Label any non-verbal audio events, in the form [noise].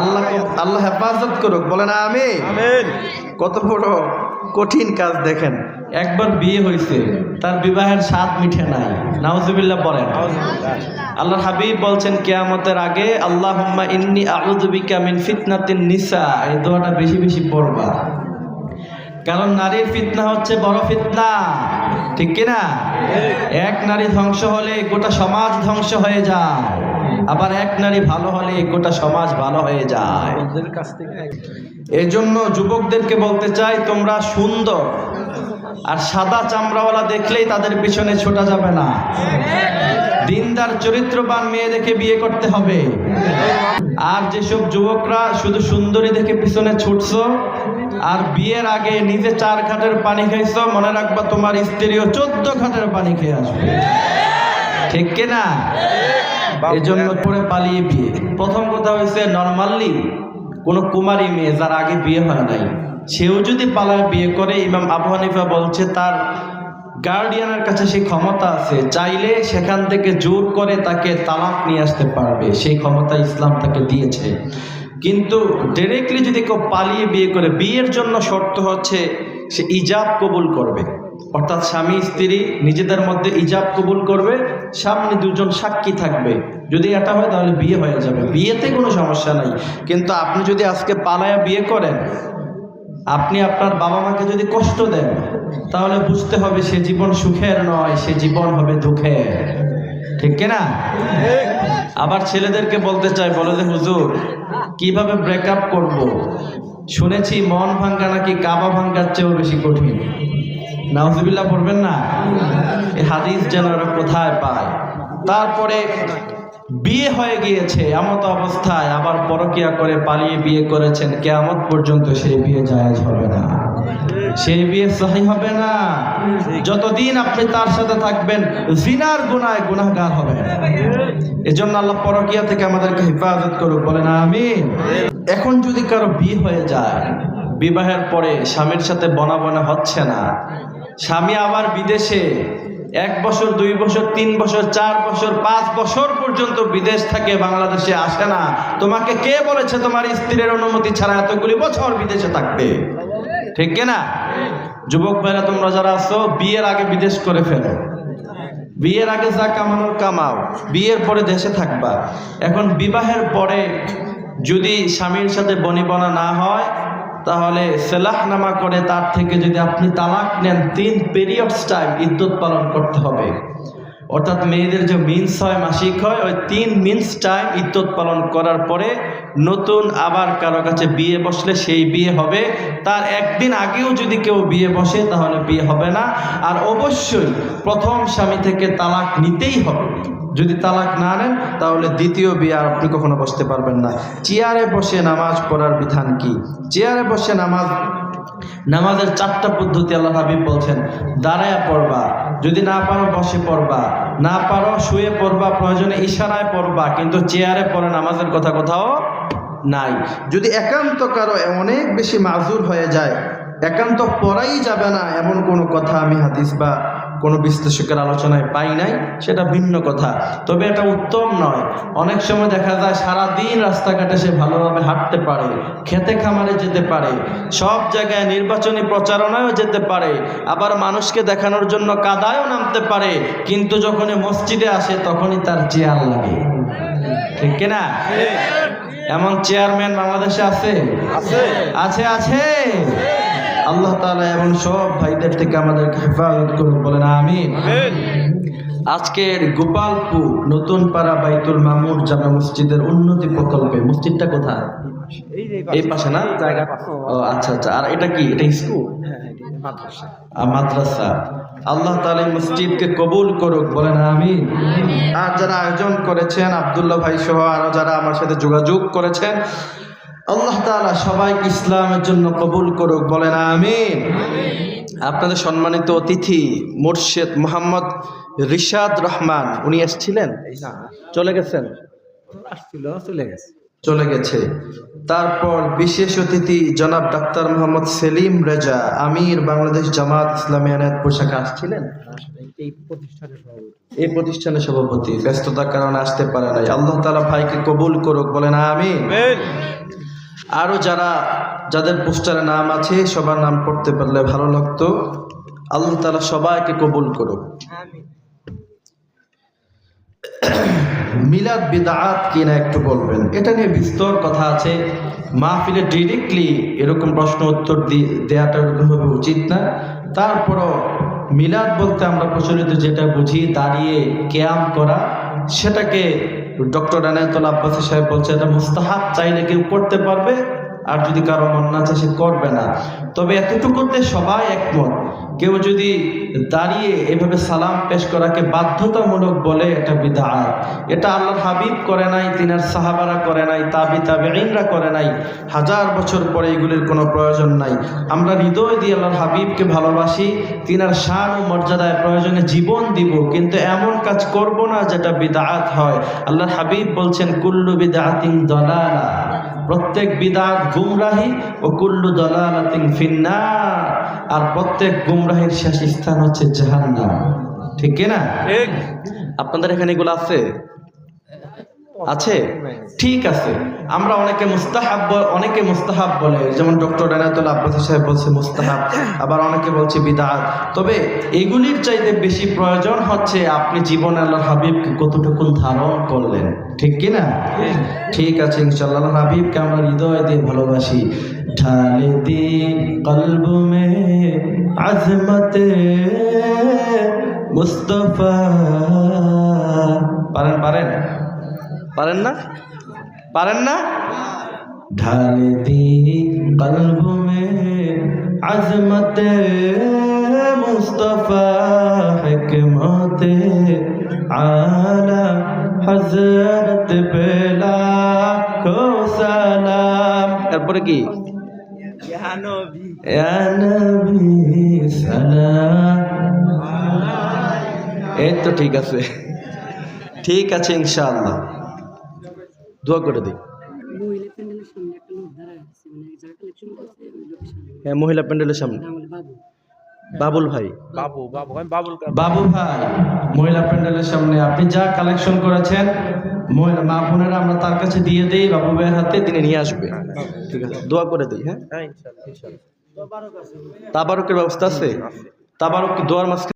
আল্লাহ আল্লাহ হেফাজত করুক বলেন আমি কত বড় কঠিন কাজ দেখেন। একবার বিয়ে হয়েছে তার বিবাহের স্বাদ মিঠে নাই। নাউজুবিল্লাহ পড়েন আল্লাহ হাবিব বলছেন কেয়ামতের আগে আল্লাহ ইন্নি আউযুবিকা মিন ফিতনাতিন নিসা। এই দোয়াটা বেশি বেশি পড়বা। কারণ নারীর ফিতনা হচ্ছে বড় ফিতনা। ঠিক কিনা? এক নারী ধ্বংস হলে গোটা সমাজ ধ্বংস হয়ে যায়। আবার এক নারী ভালো হলে গোটা সমাজ ভালো হয়ে যায়। এই জন্য যুবকদেরকে বলতে চাই তোমরা সুন্দর আর সাদা চামড়াওয়ালা দেখলেই তাদের পিছনে ছোটা যাবে না। দিনদার চরিত্রবান মেয়ে দেখে বিয়ে করতে হবে। আর যেসব যুবকরা শুধু সুন্দরী দেখে পিছনে ছুটছো আর বিয়ের আগে নিজে চার ঘাটের পানি খাইছো মনে রাখবা তোমার স্ত্রীও চোদ্দ ঘাটের পানি খেয়ে আসবে। ঠিক কিনা? এই জন্য পরে পালিয়ে বিয়ে। প্রথম কথা হয়েছে নর্মালি কোনো কুমারী মেয়ে যার আগে বিয়ে হয় নাই সেও যদি পালায় বিয়ে করে ইমাম আবু হানিফা বলছে তার গার্ডিয়ানের কাছে সেই ক্ষমতা আছে চাইলে সেখান থেকে জোর করে তাকে তালাক নিয়ে আসতে পারবে সেই ক্ষমতা ইসলাম তাকে দিয়েছে। কিন্তু ডিরেক্টলি যদি কেউ পালিয়ে বিয়ে করে বিয়ের জন্য শর্ত হচ্ছে সে ইজাব কবুল করবে। অর্থাৎ স্বামী, স্ত্রী নিজেদের মধ্যে ইজাব কবুল করবে, সামনে দুজন সাক্ষী থাকবে। যদি এটা হয়, তাহলে বিয়ে হয়ে যাবে। বিয়েতে কোনো সমস্যা নাই। কিন্তু আপনি যদি আজকে পালায়া বিয়ে করেন, আপনি আপনার বাবা মাকে যদি কষ্ট দেন, তাহলে বুঝতে হবে সে জীবন সুখের নয়, সে জীবন হবে দুঃখের। ঠিক কিনা আবার ছেলেদেরকে বলতে চাই, বলে যে, হুজুর, কীভাবে ব্রেকআপ করব। শুনেছি, মন ভাঙ্গা নাকি কাবা ভাঙ্গার চেয়েও বেশি কঠিন। নাউজুবিল্লাহ পড়বেন না? এই হাদিস যেন ওরা কোথায় পায়। তারপরে বিয়ে হয়ে গিয়েছে, এমত অবস্থায় আবার পরকিয়া করে পালিয়ে বিয়ে করেছেন, কেয়ামত পর্যন্ত সেই বিয়ে জায়েজ হবে না। সেই বিয়ে সহি হবে না। যতদিন আপনি তার সাথে থাকবেন, জিনার গুনায় গুনাহগার হবেন এজন্য আল্লাহ পরকিয়া থেকে আমাদেরকে হেফাজত করুক, বলেন আমি এখন যদি কারও বিয়ে হয়ে যায়, বিবাহের পরে স্বামীর সাথে বনা বনা হচ্ছে না স্বামী আবার বিদেশে এক বছর, দুই বছর, তিন বছর, চার বছর, পাঁচ বছর পর্যন্ত বিদেশ থাকে, বাংলাদেশে আসে না। তোমাকে কে বলেছে তোমার স্ত্রীর অনুমতি ছাড়া এতগুলি বছর বিদেশে থাকবে ঠিক না? যুবক ভাইরা, তোমরা যারা আছো, বিয়ের আগে বিদেশ করে ফেলো। বিয়ের আগে যা কামানোর কামাও। বিয়ের পরে দেশে থাকবা। এখন বিবাহের পরে যদি স্বামীর সাথে বনিবনা না হয় তাহলে সেলাহনামা করে তার থেকে যদি আপনি তালাক নেন, তিন পিরিয়ডস টাইম ইদ্যুৎ পালন করতে হবে। অর্থাৎ মেয়েদের যে মিন্স হয়, মাসিক হয়, ওই তিন মিন্স টাইম ইদ্যুৎ পালন করার পরে নতুন আবার কারও কাছে বিয়ে বসলে সেই বিয়ে হবে। তার একদিন আগেও যদি কেউ বিয়ে বসে, তাহলে বিয়ে হবে না। আর অবশ্যই প্রথম স্বামী থেকে তালাক নিতেই হবে। যদি তালাক না নেন, তাহলে দ্বিতীয় বিয়ে আর আপনি কখনো বসতে পারবেন না। চেয়ারে বসে নামাজ পড়ার বিধান কি? চেয়ারে বসে নামাজ, নামাজের চারটা পদ্ধতি আল্লাহ হাবিব বলছেন, দাঁড়ায় পড়বা, যদি না পারো বসে পড়বা, না পারো শুয়ে পড়বা, প্রয়োজনে ইশারায় পড়বা, কিন্তু চেয়ারে পড়ে নামাজের কথা কোথাও নাই। যদি একান্ত কারও অনেক বেশি মাজুর হয়ে যায়, একান্ত পড়াই যাবে না, এমন কোনো কথা আমি হাদিস বা কোনো বিশ্লেষকের আলোচনায় পাই নাই সেটা ভিন্ন কথা। তবে এটা উত্তম নয়। অনেক সময় দেখা যায় সারা দিন রাস্তাঘাটে সে ভালোভাবে হাঁটতে পারে খেতে খামারে যেতে পারে সব জায়গায় নির্বাচনী প্রচারণায়ও যেতে পারে আবার মানুষকে দেখানোর জন্য কাদায়ও নামতে পারে কিন্তু যখনই মসজিদে আসে তখনই তার চেয়ার লাগে। ঠিক কিনা? এমন চেয়ারম্যান বাংলাদেশে আছে? আছে। আছে আছে। আল্লাহ তাআলা এমন সব ভাইদের থেকে আমাদেরকে হেফাজত করুন বলেন আমি আজকের গোপালপুর নতুন পাড়া বাইতুল মামুর জামা মসজিদের উন্নতি প্রকল্পে মসজিদটা কোথায়? এই পাশে না? জায়গা ও আচ্ছা আচ্ছা। আর এটা কি? এটা স্কুল? হ্যাঁ, মাদ্রাসা। আল্লাহ এই মসজিদকে কবুল করুক বলেন আমিন। আর যারা আয়োজন করেছেন আব্দুল্লাহ ভাই সহ আরও যারা আমার সাথে যোগাযোগ করেছেন আল্লাহ তালা সবাইকে ইসলামের জন্য কবুল করুক বলেন আমিন। আপনাদের সম্মানিত অতিথি মুর্শেদ মোহাম্মদ রিশাদ রহমান উনি এসেছিলেন? চলে গেছেন? আসছিল চলে গেছে। চলে গেছে। তারপর বিশেষ অতিথি জনাব ডাক্তার মোহাম্মদ সেলিম রেজা আমির বাংলাদেশ জামাত ইসলামী আনায়াত পোশাক আসছিলেন? এই প্রতিষ্ঠানের সভাপতি। এই প্রতিষ্ঠানের সভাপতি ব্যস্ততার কারণে আসতে পারে নাই। আল্লাহ তালা ভাইকে কবুল করুক বলেন আমি আরও যারা, যাদের পোস্টারে নাম আছে, সবার নাম পড়তে পারলে ভালো লাগতো। আল্লাহ তালা সবাইকে কবুল করুক। [clears throat] মিলাদ বিদাত কিনা একটু বলবেন? এটা নিয়ে বিস্তর কথা আছে। মাহফিলে ডিরেক্টলি এরকম প্রশ্ন উত্তর দেওয়াটা এরকমভাবে উচিত না। তারপরও মিলাদ বলতে আমরা প্রচলিত যেটা বুঝি, দাঁড়িয়ে ক্যাম করা, সেটাকে ডক্টর আনায়তুল আব্বাসী সাহেব বলছে, এটা মুস্তাহাব, চাইলে কেউ করতে পারবে, আর যদি কারও মন না চায় সে করবে না। তবে এতটুকুতে সবাই একমত। কেউ যদি দাঁড়িয়ে এভাবে সালাম পেশ করাকে বাধ্যতামূলক বলে, এটা বিদাত। এটা আল্লাহর হাবিব করে নাই, তিনার সাহাবারা করে নাই, তাবি তাবেইনরা করে নাই। হাজার বছর পরে এগুলির কোনো প্রয়োজন নাই। আমরা হৃদয় দিয়ে আল্লাহর হাবিবকে ভালোবাসি, তিনার শান ও মর্যাদায় প্রয়োজনে জীবন দিব, কিন্তু এমন কাজ করব না যেটা বিদাত হয়। আল্লাহর হাবিব বলছেন, কুল্লু বিদাতিং দলালা। প্রত্যেক বিদাত গুমরাহি ও কুল্লু দলালাতিং ফিন্না আর প্রত্যেক গুমরাহির শেষ স্থান হচ্ছে জাহান্নাম। ঠিক না? আপনাদের এখানে এগুলো আছে? আছে? ঠিক আছে। আমরা অনেকে মুস্তাহাব অনেকে মুস্তাহাব বলে, যেমন ডক্টর এনায়তুল আব্বাসী সাহেব বলছে মুস্তাহাব, আবার অনেকে বলছে বিদাত। তবে এগুলির চাইতে বেশি প্রয়োজন হচ্ছে আপনি জীবনে আল্লাহর হাবিবকে কতটুকুন ধারণ করলেন। ঠিক কি না? ঠিক আছে ইনশাল্লাহ হাবিবকে আমরা হৃদয় দিয়ে ভালোবাসি। ঢালে দি কলব মে আজমতে মুস্তফা। পারেন পারেন? পারেন না? পারেন না? ঢাল দি কলব মে আজমত মুস্তফা হিকমত আলা হজরত বেলা কো সালাম। এরপরে কি? ইয়া নবী সালাম। এই তো ঠিক আছে। ঠিক আছে ইনশাআল্লাহ। দোয়া করে দিই। মহিলা প্যান্ডেলের সামনে একটা লোক দাঁড়ায় আছে মানে যারা কালেকশন করছে ওই লোকের সামনে। হ্যাঁ মহিলা প্যান্ডেলের সামনে। বাবুল ভাই। বাবু বাবু বাবুল বাবু ভাই মহিলা প্যান্ডেলের সামনে আপনি যা কালেকশন করেছেন মহিলা মা বোনেরা আমরা তার কাছে দিয়ে দেই বাবু ভাইয়ের হাতে তিনি নিয়ে আসবে। ঠিক আছে দোয়া করে দিই হ্যাঁ? হ্যাঁ ইনশাআল্লাহ ইনশাআল্লাহ তাবারকের ব্যবস্থা আছে? তাবারক দোয়ার মাঝখানে